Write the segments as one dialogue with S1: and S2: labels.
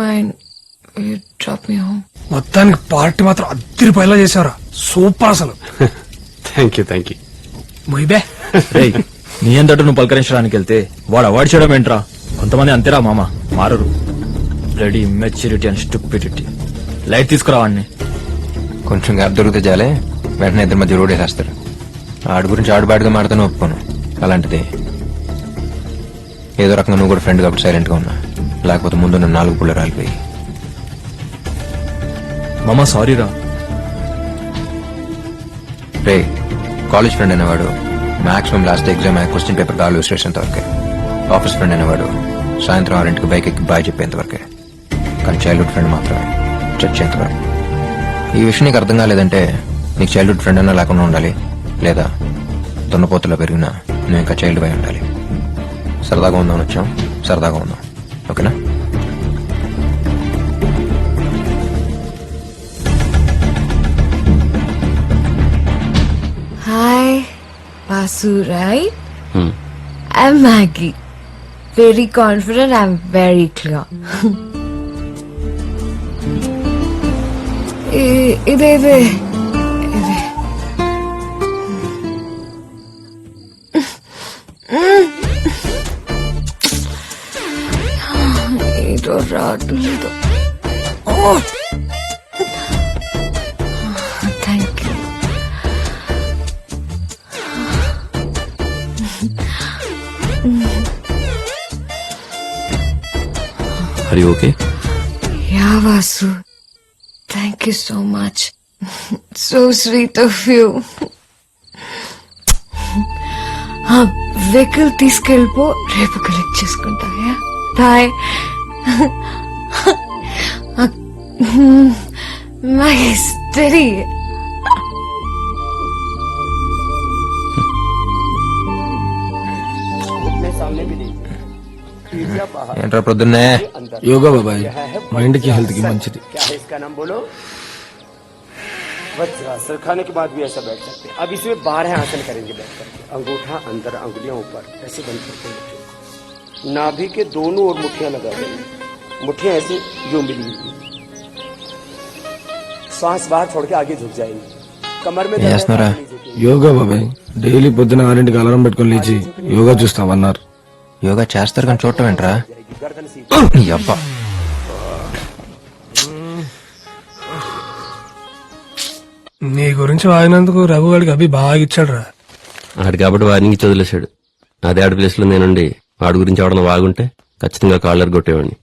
S1: mind. Will you drop me home?
S2: మొత్తానికి party మాత్రం అద్దరిపోయేలా చేసావురా సూపర్ అసలు.
S3: థ్యాంక్ యూ థ్యాంక్ యూ
S2: మొయ్యబే.
S4: రేయ్ నీ అంతటా నువ్వు పలకరించడానికి వెళ్తే వాడు అవాయిడ్ చేయడం ఏంట్రా? కొంతమంది అంతేరా మామ మారరు. Ready maturity and stupidity light తీసుకురా వాడిని
S5: కొంచెం గ్యాప్ దొరికితే చాలే వెంటనే ఇద్దరి మధ్య రోడ్ వేసేస్తారు ఆడి గురించి ఆడుబాటుగా మాడతాను ఒప్పుకోను. అలాంటిది. ఏదో రకంగా నువ్వు కూడా ఫ్రెండ్ కాబట్టి సైలెంట్గా ఉన్నా. లేకపోతే ముందు నేను నాలుగు పుల్ల రాలిపోయి
S4: మామ సారీరా.
S5: రే కాలేజ్ ఫ్రెండ్ అనేవాడు maximum last exam question paper call station వరకే. ఆఫీస్ ఫ్రెండ్ అనేవాడు సాయంత్రం ఆరింటికి బైక్ ఎక్కి బాయ్ చెప్పేంత వరకే. కానీ చైల్డ్హుడ్ ఫ్రెండ్ మాత్రమే చచ్చేంత వరకు. ఈ విషయం నీకు అర్థం కాలేదంటే నీకు చైల్డ్హుడ్ ఫ్రెండ్ అన్నా లేకుండా ఉండాలి. లేదా దున్నపోతులో పెరిగినా నువ్వు ఇంకా చైల్డ్ పై ఉండాలి. సరదాగా ఉందామని వచ్చాం సరదాగా ఉందాం. ఓకేనా
S1: right? I'm Maggie. Very confident, I'm very clear. ఇ- ఇదే ఇదే ఇదే రావట్లేదు thank you
S3: Hari okay?
S1: Ya Vasu. Thank you so much so sweet of you vehicle తీసుకెళ్ళిపో రేపు కలెక్ట్ చేసుకుంటా బాయ్ మై స్టడీ
S5: ఏంట్రా ప్రొద్దున్నే
S2: యోగా బాబాయ్ మైండ్ కి హెల్త్ కి మంచిది
S6: क्या है इसका नाम बोलो वज्रासन खाने के बाद भी ऐसा बैठ सकते हैं अब इसमें बारह आसन करेंगे बैठ करके अंगूठा अंदर अंगुलियां ऊपर ऐसे बंद करके मुट्ठियों को। नाभि के दोनों ओर मुट्ठियां लगा देंगे मुट्ठियां ऐसे जो मिली हुई श्वास बाहर छोड़ के आगे झुक जाएंगे कमर में दर्द है,
S5: చేస్తున్నారా
S6: नहीं झुकेंगे।
S2: యోగా బాబాయ్ డైలీ పొద్దున ఆరింటికి అలారం పెట్టుకొని లేచి యోగా చూస్తామన్నారు
S5: యోగా చేస్తారు కానీ చూడటం ఏంట్రా
S6: गर्दन सीधी
S5: నీ అబ్బా
S2: నీ గురించి వాగినందుకు రఘు గారికి అభి బాగా ఇచ్చాడు రా
S3: ఆడు కాబట్టి వార్నింగ్ చదిలేశాడు అదే ఆడి ప్లేస్ లో నేనుండి వాడి గురించి ఎవడన్నా వాగుంటే ఖచ్చితంగా కాలర్ కొట్టేవాడిని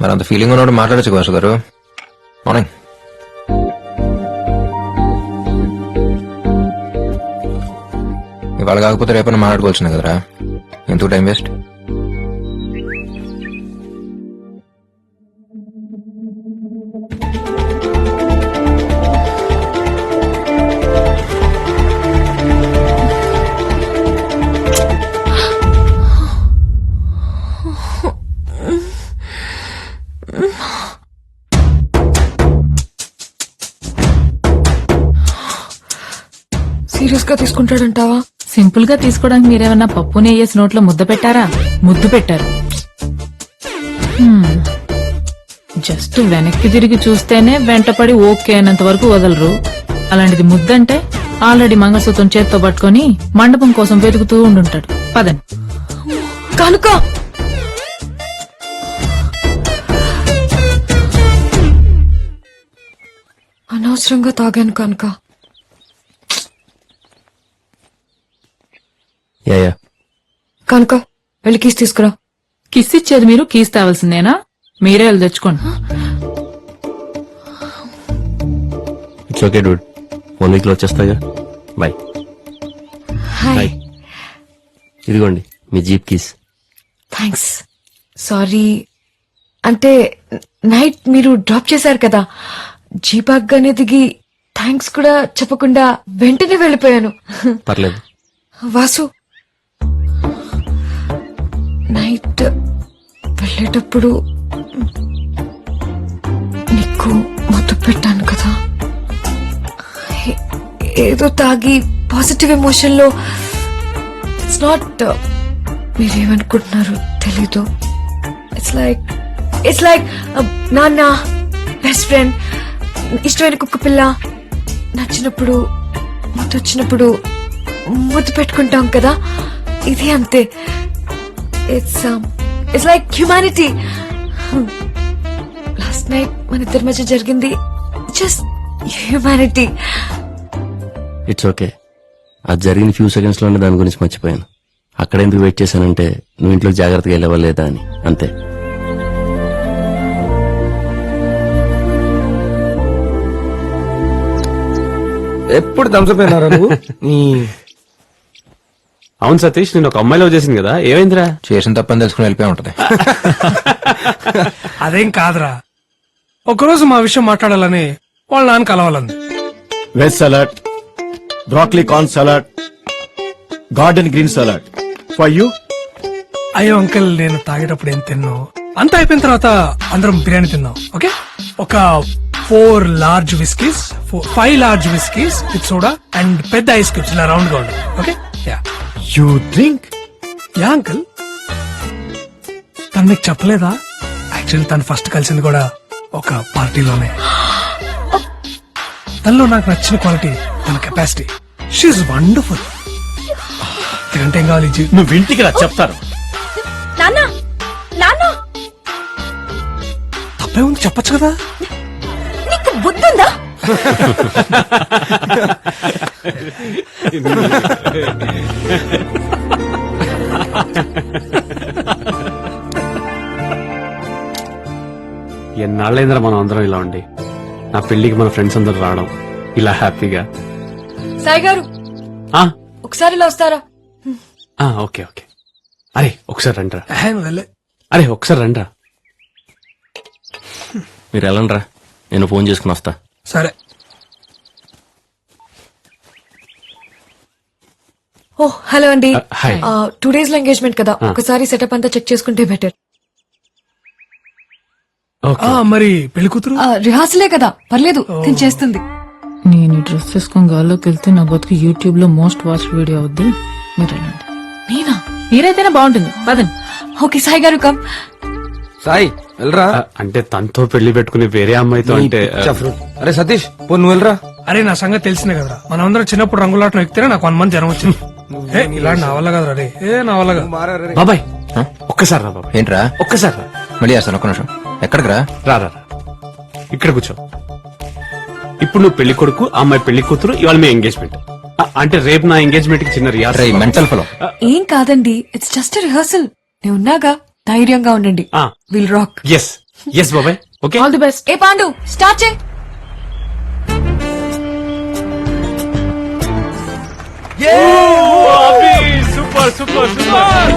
S5: మరి అంత ఫీలింగ్ ఉన్నప్పుడు మాట్లాడచ్చు కదా గారు. మార్నింగ్ ఇవాళ కాకపోతే రేపన్నా మాట్లాడుకోవాల్సిందే కదరా. ఎందుకు టైం వేస్ట్?
S1: సీరియస్గా తీసుకుంటాడంటావా?
S7: సింపుల్గా తీసుకోవడానికి మీరేమన్నా పప్పు నెయ్యేసి నోట్లో ముద్ద పెట్టారా? ముద్దు పెట్టారు. జస్ట్ వెనక్కి తిరిగి చూస్తేనే వెంటపడి ఓకే అయినంత వరకు వదలరు. అలాంటిది ముద్దంటే ఆల్రెడీ మంగళసూత్రం చేత్తో పట్టుకొని మండపం కోసం వెతుకుతూ ఉండుంటాడు. పదండి.
S1: కనుక! అనవసరంగా తాగాను కనుక.
S3: Ya ya.
S1: కనుక వెళ్ళి కీస్ తీసుకురా.
S7: కిస్ ఇచ్చేది మీరు కీస్ తేవాల్సిందేనా? మీరే వెళ్ళి తెచ్చుకోండి.
S3: ఇట్స్ ఓకే డూడ్ వన్ వీక్లో వచ్చేస్తాగా. బాయ్
S1: హాయ్
S3: ఇదిగోండి మీ జీప్ కీస్.
S1: థ్యాంక్స్ సారీ అంటే నైట్ మీరు డ్రాప్ చేశారు కదా. జీపాగ్గానే దిగి థ్యాంక్స్ కూడా చెప్పకుండా వెంటనే వెళ్ళిపోయాను.
S3: పర్లేదు.
S1: వాసు నైట్ వెళ్ళేటప్పుడు నీకు మత్తు పెట్టాను కదా. ఏదో తాగి పాజిటివ్ ఎమోషన్లో ఇట్స్ నాట్ uh, మీరేమనుకుంటున్నారు తెలీదు. ఇట్స్ లైక్ ఇట్స్ లైక్ నాన్న బెస్ట్ ఫ్రెండ్ ఇష్టమైన కుక్క పిల్ల నచ్చినప్పుడు ముద్దు వచ్చినప్పుడు ముద్దు పెట్టుకుంటాం కదా. ఇది అంతే. It's it's like humanity last night మన ఇద్దరి మధ్య జరిగింది జస్ట్ హ్యుమానిటీ
S3: ఇట్స్ ఓకే అది జరిగిన ఫ్యూ సెకండ్స్లోనే దాని గురించి మర్చిపోయాను. అక్కడ ఎందుకు వెయిట్ చేశానంటే నువ్వు ఇంట్లో జాగ్రత్తగా వెళ్ళవా లేదా అని. అంతే.
S8: ఎప్పుడు దంచపోయినారా నువ్వు?
S9: అవును సతీష్ నేను ఒక అమ్మాయిలో చేసింది కదా. ఏమైందిరా?
S5: చేసిన తప్పని తెలుసుకుని వెళ్ళిపోయి ఉంటది.
S2: అదేం కాదురా. ఒకరోజు మా విషయం మాట్లాడాలని వాళ్ళ నాన్న కలవాలంది.
S10: Veg salad broccoli corn salad garden green salad for you
S2: అయ్యో అంకుల్ నేను తాగేటప్పుడు ఏం తిన్నావు అంతా అయిపోయిన తర్వాత అందరం బిర్యానీ తిందాం ఓకే? ఒక four large whiskies five large whiskies with soda and పెద్ద ఐస్ క్యూబ్స్ ఇలా రౌండ్గా okay? Ya
S10: you drink
S2: ya uncle తను నీకు చెప్పలేదా? యాక్చువల్లీ తను ఫస్ట్ కలిసింది కూడా ఒక పార్టీలోనే. తనలో నాకు నచ్చిన క్వాలిటీ తన కెపాసిటీ షీఈ్ వండర్ఫుల్ తినంటే ఏం కావాలి జీ
S10: నువ్వు ఇంటికి రా చెప్తాను.
S1: నాన్న నాన్న.
S2: తప్పే ఉంది చెప్పొచ్చు కదా?
S1: నీకు బుద్ధుందా?
S9: ఎన్నాళ్ళైందిరా మనం అందరం ఇలా ఉండి? నా పెళ్ళికి మన ఫ్రెండ్స్ అందరు రావడం ఇలా హ్యాపీగా?
S1: సాయి గారు
S9: ఆ,
S1: ఒకసారి ఇలా వస్తారా?
S9: ఆ, ఓకే ఓకే. అరే ఒకసారి రండిరా.
S2: వెళ్ళే.
S9: అరే ఒకసారి రండిరా.
S3: మీరు వెళ్ళండ్రా. నేను ఫోన్ చేసుకుని వస్తా.
S2: సరే.
S1: ఓ హలో అండి.
S9: Uh, hi.
S1: టూ డేస్లో ఎంగేజ్మెంట్ కదా. ఒకసారి సెటప్ అంతా చెక్ చేసుకుంటే బెటర్
S9: ఓకే
S2: ఆ మరి పెళ్ళి కూతురు?
S1: రిహార్సలే కదా. పర్లేదు నేను చేస్తుంది.
S7: నేను ఈ డ్రెస్ వేసుకొని గాల్లోకి వెళ్తే నా బతుకు యూట్యూబ్లో మోస్ట్ వాచ్ వీడియో అవుద్ది. మీరు వెళ్ళండి
S1: నేనా?
S7: మీరైతేనే బాగుంటుంది. పదండి.
S1: ఓకే సాయి గారు కమ్
S8: సాయి వెళ్ళరా?
S9: అంటే తనతో పెళ్ళి పెట్టుకుని వేరే అమ్మాయితో అంటే
S8: అరే సతీష్ పో నువ్వు వెళ్ళరా?
S2: అరే నా సంగతి తెలిసిందే కదరా. మనమందరం చిన్నప్పుడు రంగులాటం ఎక్కితేనే నాకు వన్ మంత్ జ్వరం వచ్చింది. ఏ ఇలా నా వల్ల కదరా రే. ఏ నా వల్ల కాదు.
S9: బాబాయ్ ఒక్కసారి రా బాబాయ్.
S5: ఏంట్రా?
S9: ఒక్కసారి రా.
S5: మళ్ళీ చేస్తాను ఒక్క నిమిషం. ఎక్కడికి రా?
S9: రా రా రా. ఇక్కడ కూర్చో. ఇప్పుడు నువ్వు పెళ్ళి కొడుకు ఆ అమ్మాయి పెళ్ళి కూతురు ఇవాళ మీ ఎంగేజ్మెంట్ అంటే రేపు నా ఎంగేజ్మెంట్కి చిన్న రియాజ్
S5: మెంటల్ ఫలో
S1: ఏం కాదండి ఇట్స్ జస్ట్ రిహార్సల్ నేను ఉన్నాగా ధైర్యంగా ఉండండి. విల్ రాక్
S9: ఎస్ ఎస్ బాబాయ్. ఓకే
S7: ఆల్ ది బెస్ట్
S1: ఏ పాండు స్టార్ట్ చేయి.
S9: సూపర్ సూపర్ సూపర్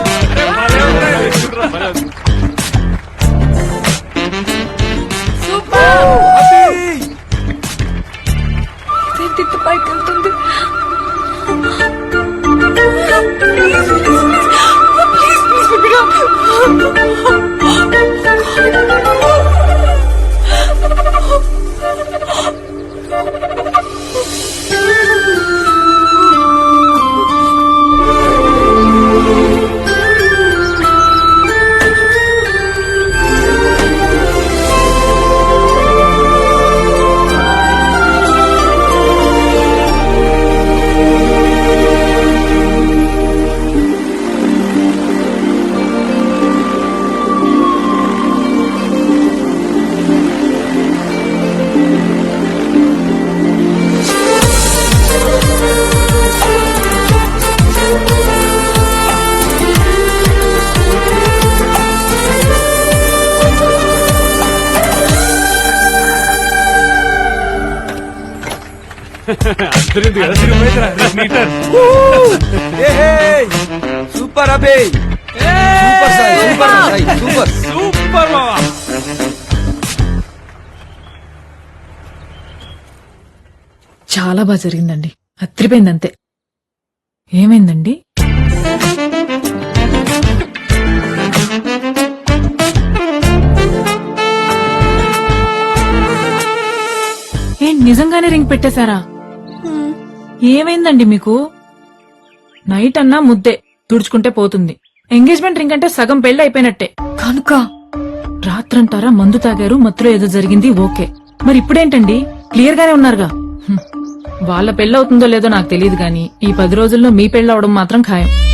S8: సూపర్ అబే సూపర్ సూపర్
S7: చాలా బాగా జరిగిందండి. అత్రిపోయింది అంతే ఏమైందండి? ఏంటి నిజంగానే రింగ్ పెట్టేశారా? ఏమైందండి మీకు? నైట్ అన్నా ముద్దే తుడుచుకుంటే పోతుంది. ఎంగేజ్మెంట్ రింగ్ అంటే సగం పెళ్ళి అయిపోయినట్టే.
S1: కనుక?
S7: రాత్రంటారా మందు తాగారు మత్తులో ఏదో జరిగింది ఓకే. మరి ఇప్పుడేంటండి? క్లియర్ గానే ఉన్నారుగా. వాళ్ళ పెళ్ళవుతుందో లేదో నాకు తెలియదు గాని ఈ పది రోజుల్లో మీ పెళ్ళవడం మాత్రం ఖాయం.